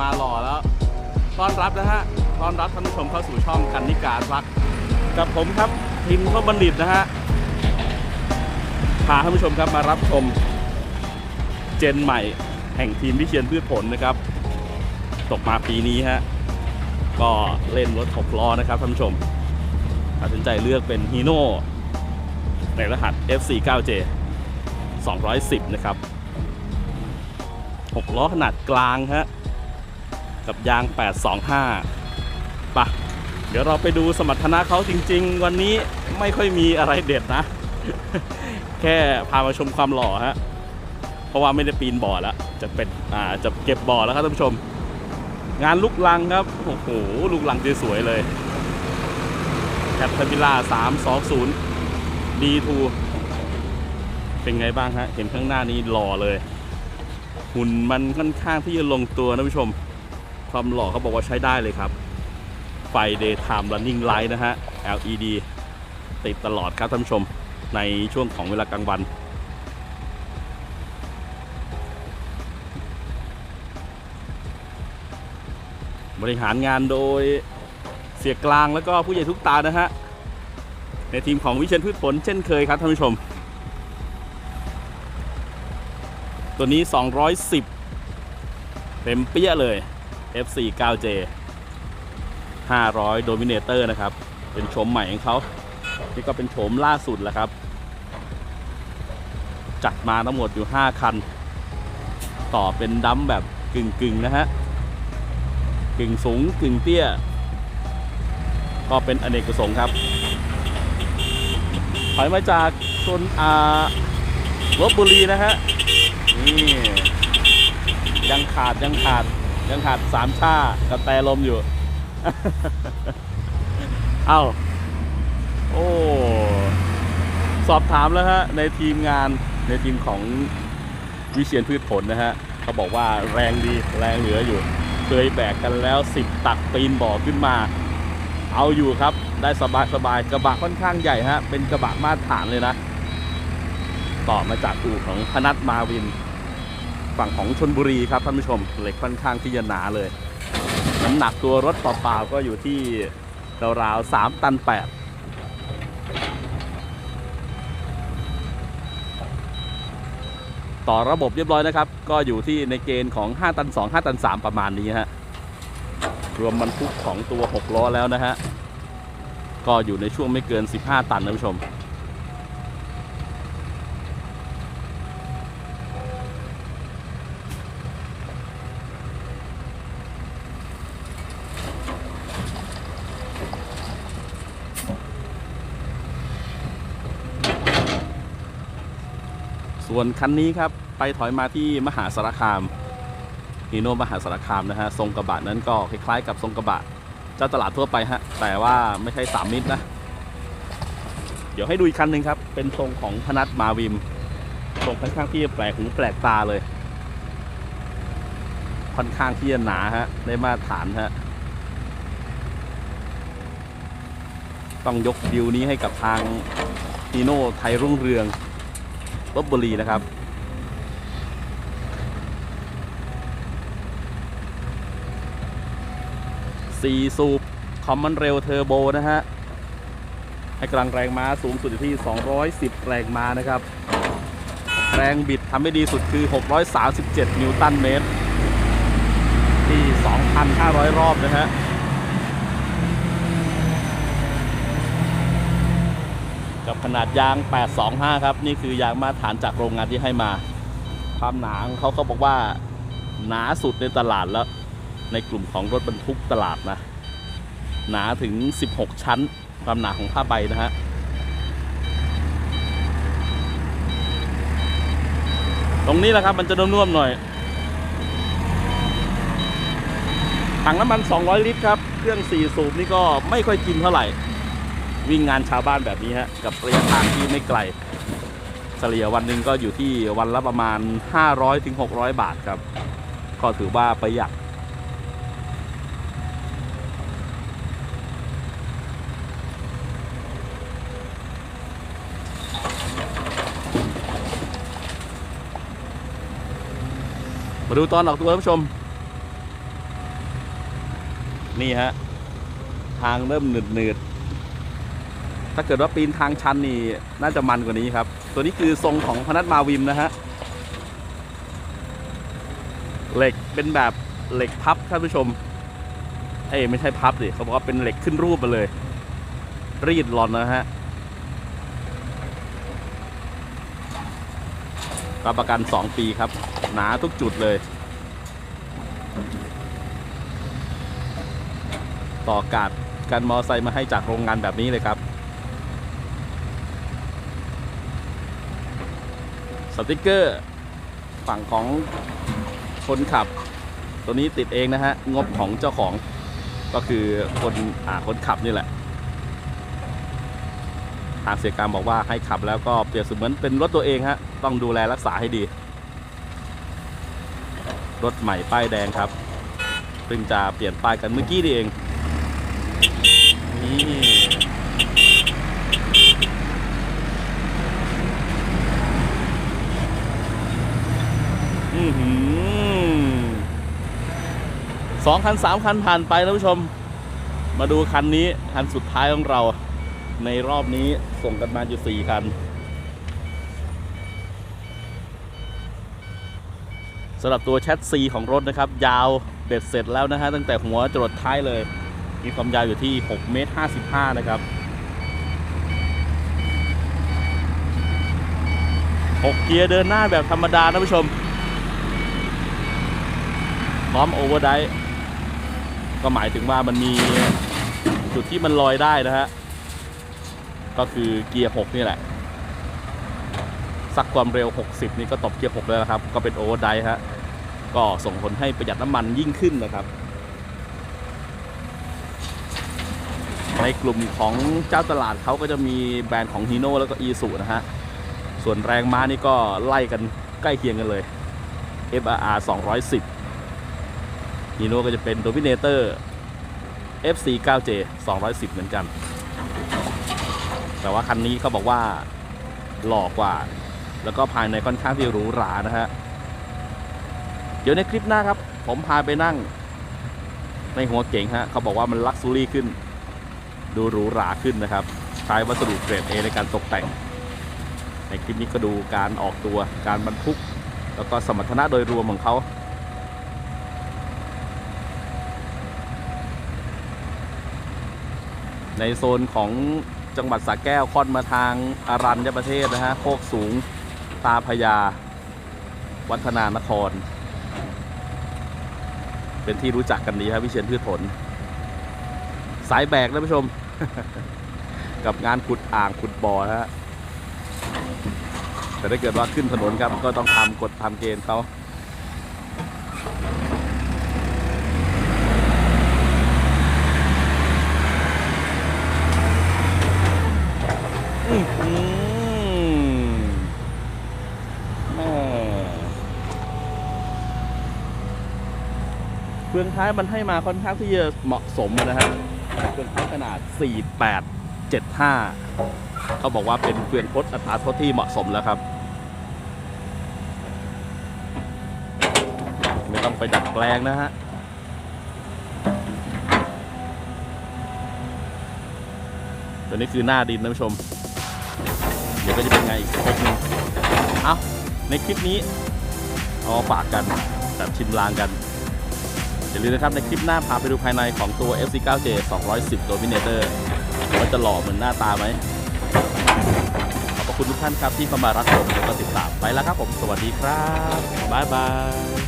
มาหล่อแล้วต้อนรับนะฮะต้อนรับท่านผู้ชมเข้าสู่ช่องกันนิการรัก กับผมครับพิมข้บัณฑิตนะฮะพาท่านผู้ชมครับมารับชมเจนใหม่แห่งทีมวิเชียนพืชผลนะครับ ตกมาปีนี้ฮะก็เล่นรถ6ล้อนะครับท่านผู้ชมตัดสินใจเลือกเป็นฮีโน่ในรหัส F49J 210 นะครับ 6 ล้อขนาดกลางฮะ กับยาง 825ปะเดี๋ยวเราไปดูสมรรถนะเขาจริง ๆ วันนี้ไม่ค่อยมีอะไรเด็ดนะ แค่พามาชมความหล่อฮะ เพราะว่าไม่ได้ปีนบ่อแล้ว จะเป็นอ่าจะเก็บบ่อแล้วครับท่านผู้ชม งานลูกลังครับ โอ้โห ลูกลังสวยๆเลยแคปเทมิล่า320 D2 เป็นไงบ้างฮะ เห็นข้างหน้านี้หล่อเลย หุ่นมันค่อนข้างที่จะลงตัวนะผู้ชม ความหล่อเขาบอกว่าใช้ได้เลยครับ ไฟ daytime running light นะฮะ LED ติดตลอดครับท่านผู้ชมในช่วงของเวลากลางวัน บริหารงานโดยเสียกลางแล้วก็ผู้ใหญ่ทุกตานะฮะ ในทีมของวิเชียนพืชผลเช่นเคยครับท่านผู้ชม ตัวนี้ 210 เต็มเปี้ยเลย F49J 500 Dominator นะครับ เป็นโฉมใหม่ของเขา นี่ก็เป็นโฉมล่าสุดแล้วครับ จัดมาทั้งหมดอยู่ 5 คัน ต่อเป็นดัมแบบกึ่งๆ นะฮะ กึ่งสูงกึ่งเตี้ย ก็เป็นอเนกประสงค์ครับ ถอยมาจากชนอาลบบุรีนะฮะ นี่ ยังขาดยังขาด ยังขาดสามชากับแต่ลมอยู่ เอ้า โอ้ สอบถามแล้วฮะ ในทีมงานในทีมของวิเชียนพืชผลนะฮะ เขาบอกว่าแรงดีแรงเหลืออยู่ เคยแบกกันแล้ว10ตักปีนบ่อขึ้นมา เอาอยู่ครับ ได้สบายสบายกระบะค่อนข้างใหญ่ฮะ เป็นกระบะมาตรฐานเลยนะ ต่อมาจากอู่ของพนัทมาวิน ฝั่งของชนบุรีครับท่านผู้ชมเหล็กค่อนข้างที่จะหนาเลย น้ำหนักตัวรถเปล่าๆก็อยู่ที่ราวๆ3ตัน8ต่อระบบเรียบร้อยนะครับ ก็อยู่ที่ในเกณฑ์ของ 5 ตัน 2 5 ตัน 3 ประมาณนี้ฮะรวมบรรทุกของตัว 6 ล้อแล้วนะฮะ ก็อยู่ในช่วงไม่เกิน 15 ตันนะผู้ชม ส่วนคันนี้ครับไปถอยมาที่มหาสารคามฮีโน่มหาสารคามนะฮะทรงกระบะนั้นก็คล้ายๆกับทรงกระบะเจ้าตลาดทั่วไปฮะแต่ว่าไม่ใช่สามมิตรนะเดี๋ยวให้ดูอีกคันหนึ่งครับ เป็นทรงของพนัทมาวิมทรงค่อนข้างที่จะแปลกหูแปลกตาเลย ค่อนข้างที่จะหนาฮะได้มาตรฐานฮะต้องยกดิวนี้ให้กับทางฮีโน่ไทยรุ่งเรือง ลบบุรีนะครับ สี่สูบคอมมอนเรลเทอร์โบนะฮะ ให้กำลังแรงม้าสูงสุดอยู่ที่ 210 แรงม้านะครับ แรงบิดทำให้ดีสุดคือ 637 นิวตันเมตร ที่ 2,500 รอบนะฮะ กับ ขนาดยาง 825 ครับ นี่คือยางมาตรฐานจากโรงงานที่ให้มา ความหนาของเขาเขาบอกว่าหนาสุดในตลาดแล้ว ในกลุ่มของรถบรรทุกตลาดนะ หนาถึง 16 ชั้น ความหนาของผ้าใบนะฮะตรงนี้แหละครับมันจะนุ่มๆหน่อย ถังน้ำมัน 200 ลิตรครับ เครื่อง4สูบนี่ก็ไม่ค่อยกินเท่าไหร่ วิ่งงานชาวบ้านแบบนี้ฮะกับระยะทางที่ไม่ไกลเฉลี่ยวันหนึ่งก็อยู่ที่วันละประมาณ 500-600บาทครับ ก็ถือว่าประหยัดมาดูตอนออกตัวท่านผู้ชม นี่ฮะ ทางเริ่มหนืดหนืด ถ้าเกิดว่าปีนทางชันนี่น่าจะมันกว่านี้ครับ ตัวนี้คือทรงของพนัทมาวิมนะฮะเหล็กเป็นแบบเหล็กพับท่านผู้ชม เอ้ไม่ใช่พับดิเขาบอกว่าเป็นเหล็กขึ้นรูปมาเลย รีดหลอนนะฮะรับประกัน 2 ปีครับ หนาทุกจุดเลย ต่อกาดกันมอไซค์มาให้จากโรงงานแบบนี้เลยครับ สติกเกอร์ฝั่งของคนขับ ตัวนี้ติดเองนะฮะ งบของเจ้าของก็คือคนอ่าคนขับนี่แหละ ทางเสียการบอกว่าให้ขับแล้วก็เปรียบเสมือนเป็นรถตัวเองฮะ ต้องดูแลรักษาให้ดี รถใหม่ป้ายแดงครับเพิ่งจะเปลี่ยนป้ายกันเมื่อกี้นี่เองนี่อือหือ สองคันสามคันผ่านไปท่านผู้ชม มาดูคันนี้ คันสุดท้ายของเรา ในรอบนี้ส่งกันมาอยู่สี่คันสำหรับตัวแชทซีของรถนะครับ ยาวเบ็ดเสร็จแล้วนะฮะ ตั้งแต่หัวจรดท้ายเลย มีความยาวอยู่ที่6เมตร55 นะครับ6เกียร์เดินหน้าแบบธรรมดานะผู้ชม พร้อมโอเวอร์ไดฟ์ก็หมายถึงว่ามันมีจุดที่มันลอยได้นะฮะ ก็คือเกียร์ 6 นี่แหละ สักความเร็ว 60 นี่ก็ตบเกียร์ 6 แล้วนะครับ ก็เป็นโอเวอร์ไดฟ์ฮะ ก็ส่งผลให้ประหยัดน้ำมันยิ่งขึ้นนะครับ ในกลุ่มของเจ้าตลาดเขาก็จะมีแบรนด์ของฮีโน่แล้วก็อีสุนะฮะ ส่วนแรงม้านี่ก็ไล่กันใกล้เคียงกันเลย FRR 210 ฮีโน่ก็จะเป็น Dominator FC 9J 210 เหมือนกัน แต่ว่าคันนี้เขาบอกว่าหล่อกว่า แล้วก็ภายในค่อนข้างที่หรูหรานะฮะ เดี๋ยวในคลิปหน้าครับ ผมพาไปนั่ง ในหัวเก๋งฮะเขาบอกว่ามันลักซ์รี่ขึ้น ดูหรูหราขึ้นนะครับ ใช้วัสดุเกรด A ในการตกแต่ง ในคลิปนี้ก็ดูการออกตัวการบรรทุก แล้วก็สมรรถนะโดยรวมของเขา ในโซนของจังหวัดสระแก้วค่อนมาทางอารัญญประเทศนะฮะโคกสูงตาพญาวัฒนานคร เป็นที่รู้จักกันดีครับวิเชียนพืชผล สายแบกนะผู้ชม กับงานขุดอ่างขุดบ่อฮะแต่ถ้าเกิดว่าขึ้นถนนครับก็ต้องทำกฎทำเกณฑ์เขาอื้อหือแม่เฟืองท้ายมันให้มาค่อนข้างที่จะเหมาะสมนะฮะเฟืองท้ายขนาด 4875 เขาบอกว่าเป็นเฟืองพดอัตราทษที่เหมาะสมแล้วครับ ไม่ต้องไปดัดแปลงนะฮะตัวนี้คือหน้าดินนะผู้ชม เดี๋ยวก็จะเป็นไงอีกสเต็ปนึง เอาในคลิปนี้เอามาฝากกันแบบชิมลางกัน อย่าลืมนะครับในคลิปหน้าพาไปดูภายในของตัว FC9J 210 Dominator ว่าจะหล่อเหมือนหน้าตาไหมขอบคุณทุกท่านครับที่เข้ามารับชมแล้วก็ติดตามไปแล้วครับผม สวัสดีครับ บ๊ายบาย